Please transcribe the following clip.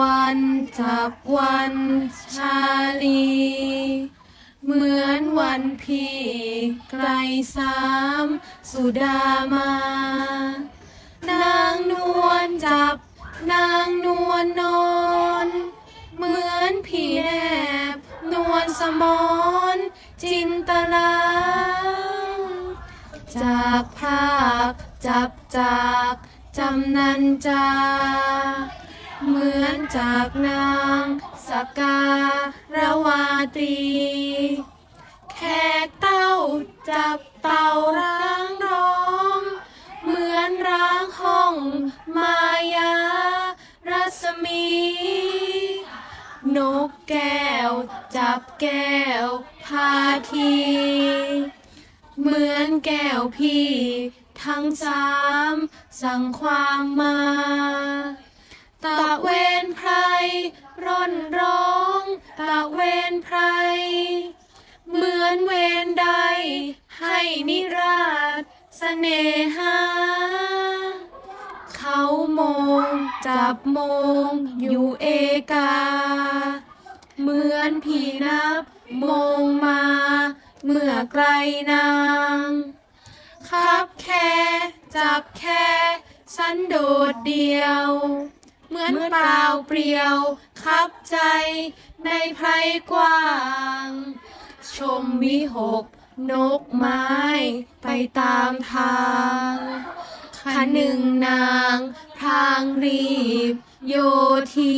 วันจับวันชาลี เหมือนวันพี่ไกลสามสุดามานางนวลจับนางนวลนอน เหมือนพีแนบ นวลสมอนจินตลาจากภาพจับจากจำนันจา จากนางสการวาตรีแขกเต้าจับเต่าร้างร้อง เหมือนร้างห้องมายารัศมี นกแก้วจับแก้วพาที เหมือนแก้วพี่ ทั้งสามสั่งความมา ร่อนร้องตะเวนไพร เหมือนเวนใด ให้นิราชเสน่หา เขามองจับมองอยู่เอกา เหมือนพี่นับมองมาเมื่อไกลนางคับแค่จับแค่ สันโดดเดียว เหมือนเปล่าเปลี่ยว คับใจในไพรกว้าง ชมวิหก นกไม้ ไปตามทางขันหนึ่งนาง พรางรีบ โยที